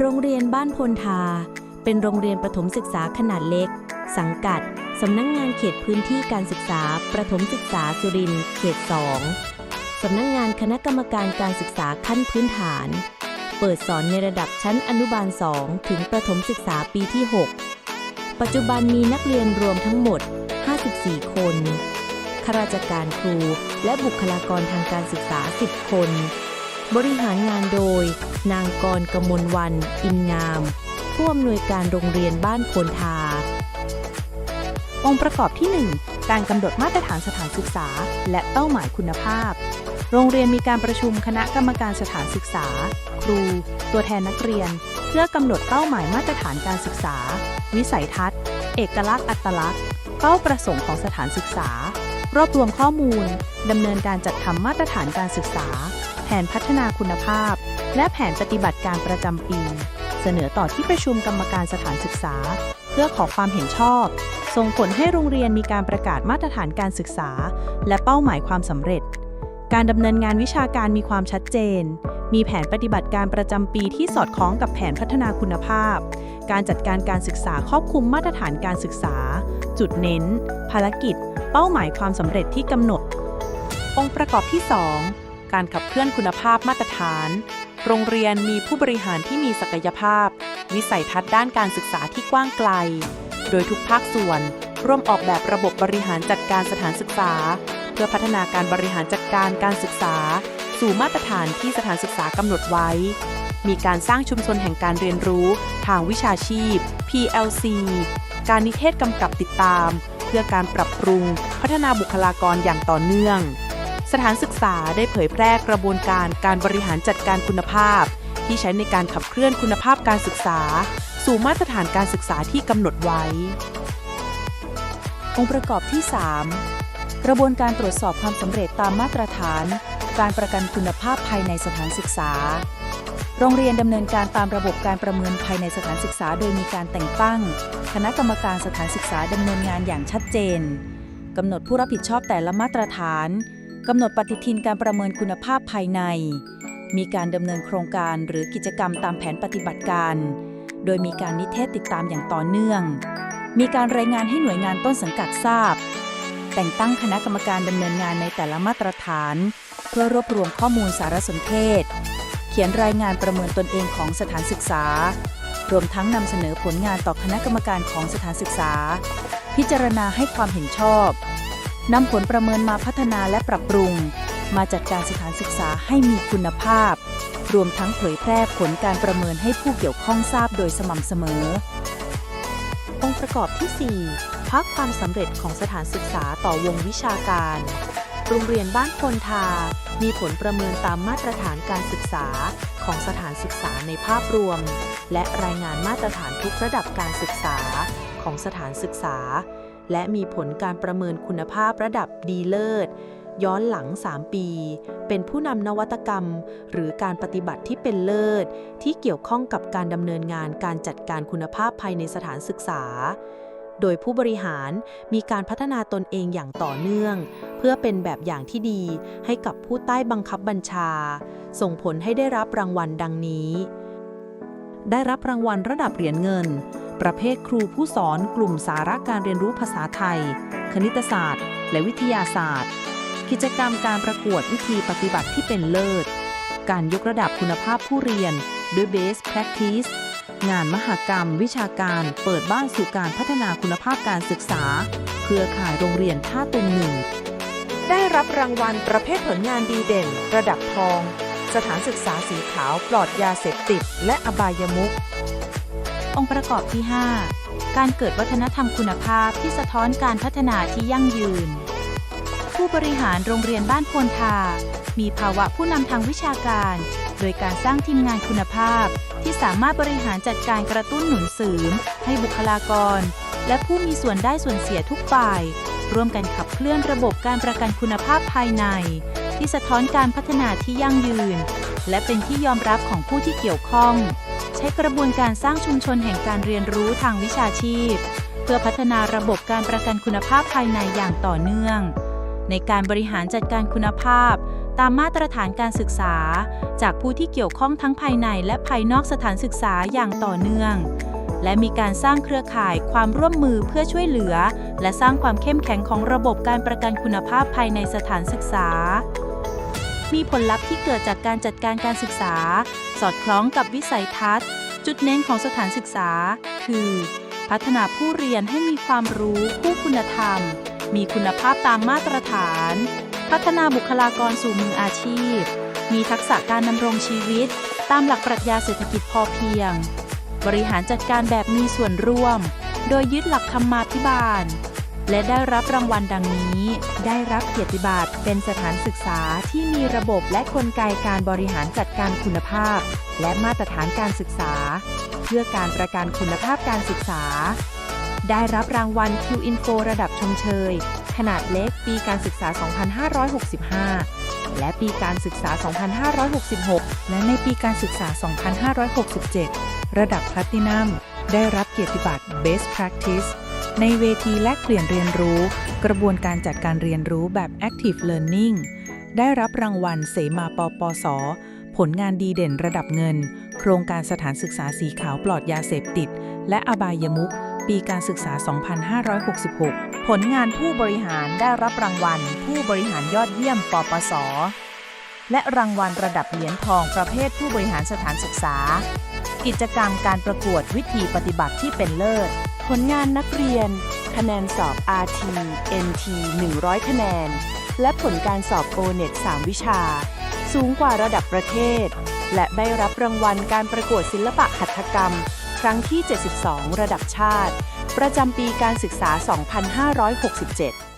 โรงเรียนบ้านพลทา เป็นโรงเรียนประถมศึกษาขนาดเล็ก สังกัด สำนักงงานเขตพื้นที่การศึกษา ประถมศึกษาสุรินทร์เขต 2 สำนักงงานคณะกรรมการการศึกษาขั้นพื้นฐาน เปิดสอนในระดับชั้นอนุบาล 2 ถึงประถมศึกษาปีที่ 6 ปัจจุบันมีนักเรียนรวมทั้งหมด 54 คนข้าราชการครู และบุคลากรทางการศึกษา 10 คน บริหารงานโดย นางกรกมลวัน อินงาม ผู้อำนวยการโรงเรียนบ้านโพนทา องค์ประกอบที่ 1 การกำหนดมาตรฐานสถานศึกษา และเป้าหมายคุณภาพ โรงเรียนมีการประชุมคณะกรรมการสถานศึกษา ครู ตัวแทนนักเรียน เพื่อกำหนดเป้าหมายมาตรฐานการศึกษา วิสัยทัศน์ เอกลักษณ์อัตลักษณ์ เป้าประสงค์ของสถานศึกษารวบรวมข้อมูลดำเนินการจัดทำมาตรฐานการศึกษา นพัฒนาคุณภาพ และแผนปฏิบัติการประจำปี เสนอต่อที่ประชุมกรรมการสถานศึกษา เพื่อขอความเห็นชอบ ส่งผลให้โรงเรียนมีการประกาศมาตรฐานการศึกษา และเป้าหมายความสำเร็จ การดำเนินงานวิชาการมีความชัดเจน มีแผนปฏิบัติการประจำปีที่สอดคล้องกับแผนพัฒนาคุณภาพ การจัดการการศึกษาครอบคลุมมาตรฐานการศึกษา จุดเน้น ภารกิจ เป้าหมายความสำเร็จที่กำหนดองค์ประกอบที่ 2 การขับเคลื่อนคุณภาพมาตรฐาน โรงเรียนมีผู้บริหารที่มีศักยภาพ วิสัยทัศน์ด้านการศึกษาที่กว้างไกล โดยทุกภาคส่วน ร่วมออกแบบระบบบริหารจัดการสถานศึกษา เพื่อพัฒนาการบริหารจัดการการศึกษา สู่มาตรฐานที่สถานศึกษากำหนดไว้ มีการสร้างชุมชนแห่งการเรียนรู้ทางวิชาชีพ PLC การนิเทศกำกับติดตาม เพื่อการปรับปรุง พัฒนาบุคลากรอย่างต่อเนื่อง สถานศึกษาได้เผยแพร่กระบวนการการบริหารจัดการคุณภาพ ที่ใช้ในการขับเคลื่อนคุณภาพการศึกษา สู่มาตรฐานการศึกษาที่กำหนดไว้ องค์ประกอบที่ 3 กระบวนการตรวจสอบความสำเร็จตามมาตรฐาน การประกันคุณภาพภายในสถานศึกษา โรงเรียนดำเนินการตามระบบการประเมินภายในสถานศึกษา โดยมีการแต่งตั้ง คณะกรรมการสถานศึกษาดำเนินงานอย่างชัดเจนกำหนดผู้รับผิดชอบแต่ละมาตรฐาน กำหนดปฏิทินการประเมินคุณภาพภายใน มีการดำเนินโครงการหรือกิจกรรมตามแผนปฏิบัติการ โดยมีการนิเทศติดตามอย่างต่อเนื่อง มีการรายงานให้หน่วยงานต้นสังกัดทราบ แต่งตั้งคณะกรรมการดำเนินงานในแต่ละมาตรฐาน เพื่อรวบรวมข้อมูลสารสนเทศ เขียนรายงานประเมินตนเองของสถานศึกษา รวมทั้งนำเสนอผลงานต่อคณะกรรมการของสถานศึกษา พิจารณาให้ความเห็นชอบ นำผลประเมินมาพัฒนาและปรับปรุง มาจัดการสถานศึกษาให้มีคุณภาพ รวมทั้งเผยแพร่ผลการประเมินให้ผู้เกี่ยวข้องทราบโดยสม่ำเสมอ องค์ประกอบที่ 4 พักความสำเร็จของสถานศึกษาต่อวงวิชาการ โรงเรียนบ้านพลทา มีผลประเมินตามมาตรฐานการศึกษาของสถานศึกษาในภาพรวม และรายงานมาตรฐานทุกระดับการศึกษาของสถานศึกษา และมีผลการประเมินคุณภาพระดับดีเลิศ ย้อนหลัง 3 ปี เป็นผู้นำนวัตกรรม หรือการปฏิบัติที่เป็นเลิศ ที่เกี่ยวข้องกับการดำเนินงานการจัดการคุณภาพภายในสถานศึกษา โดยผู้บริหารมีการพัฒนาตนเองอย่างต่อเนื่อง เพื่อเป็นแบบอย่างที่ดีให้กับผู้ใต้บังคับบัญชา ส่งผลให้ได้รับรางวัลดังนี้ ได้รับรางวัลระดับเหรียญเงิน ประเภทครูผู้สอนกลุ่มสาระการเรียนรู้ภาษาไทย คณิตศาสตร์ และวิทยาศาสตร์ กิจกรรมการประกวดวิธีปฏิบัติที่เป็นเลิศ การยกระดับคุณภาพผู้เรียนด้วย Best Practice งานมหกรรม วิชาการเปิดบ้านสู่การพัฒนาคุณภาพการศึกษา เครือข่ายโรงเรียนท่าตุงหนึ่ง ได้รับรางวัลประเภทผลงานดีเด่น ระดับทอง สถานศึกษาสีขาวปลอดยาเสพติด และอบายมุข องค์ประกอบที่ 5 การเกิดวัฒนธรรมคุณภาพที่สะท้อนการพัฒนาที่ยั่งยืน ผู้บริหารโรงเรียนบ้านพลทา มีภาวะผู้นำทางวิชาการ โดยการสร้างทีมงานคุณภาพ ที่สามารถบริหารจัดการกระตุ้นหนุนเสริมให้บุคลากร และผู้มีส่วนได้ส่วนเสียทุกฝ่าย ร่วมกันขับเคลื่อนระบบการประกันคุณภาพภายใน ที่สะท้อนการพัฒนาที่ยั่งยืน และเป็นที่ยอมรับของผู้ที่เกี่ยวข้อง ใช้กระบวนการสร้างชุมชนแห่งการเรียนรู้ทางวิชาชีพ เพื่อพัฒนาระบบการประกันคุณภาพภายในอย่างต่อเนื่อง ในการบริหารจัดการคุณภาพ ตามมาตรฐานการศึกษา จากผู้ที่เกี่ยวข้องทั้งภายในและภายนอกสถานศึกษาอย่างต่อเนื่อง และมีการสร้างเครือข่ายความร่วมมือเพื่อช่วยเหลือ และสร้างความเข้มแข็งของระบบการประกันคุณภาพภายในสถานศึกษา มีผลลัพธ์ที่เกิดจากการจัดการการศึกษา สอดคล้องกับวิสัยทัศน์ จุดเน้นของสถานศึกษา คือ พัฒนาผู้เรียนให้มีความรู้ผู้คุณธรรม มีคุณภาพตามมาตรฐาน พัฒนาบุคลากรสู่มืออาชีพ มีทักษะการดำรงชีวิต ตามหลักปรัชญาเศรษฐกิจพอเพียง บริหารจัดการแบบมีส่วนร่วม โดยยึดหลักธรรมาภิบาล และได้รับรางวัลดังนี้ ได้รับเกียรติบัตรเป็นสถานศึกษาที่มีระบบและกลไกการบริหารจัดการคุณภาพ และมาตรฐานการศึกษา เพื่อการประกันคุณภาพการศึกษา ได้รับรางวัล Q Info ระดับชมเชย ขนาดเล็กปีการศึกษา 2565 และปีการศึกษา 2566 และในปีการศึกษา 2567 ระดับแพลตินัมได้รับเกียรติบัตร Best Practice ในเวทีแลกเปลี่ยนเรียนรู้ กระบวนการจัดการเรียนรู้แบบ Active Learning ได้รับรางวัลเสมาปปส ผลงานดีเด่นระดับเงิน โครงการสถานศึกษาสีขาวปลอดยาเสพติด และอบายมุขปีการศึกษา 2566 ผลงานผู้บริหารได้รับรางวัล ผู้บริหารยอดเยี่ยมปปส และรางวัลระดับเหรียญทองประเภทผู้บริหารสถานศึกษา กิจกรรมการประกวดวิธีปฏิบัติที่เป็นเลิศ ผลงานนักเรียน คะแนนสอบ RT NT 100 คะแนน และผลการสอบ O-NET 3 วิชา สูงกว่าระดับประเทศ และได้รับรางวัลการประกวดศิลปะหัตถกรรม ครั้งที่ 72 ระดับชาติ ประจำปีการศึกษา 2567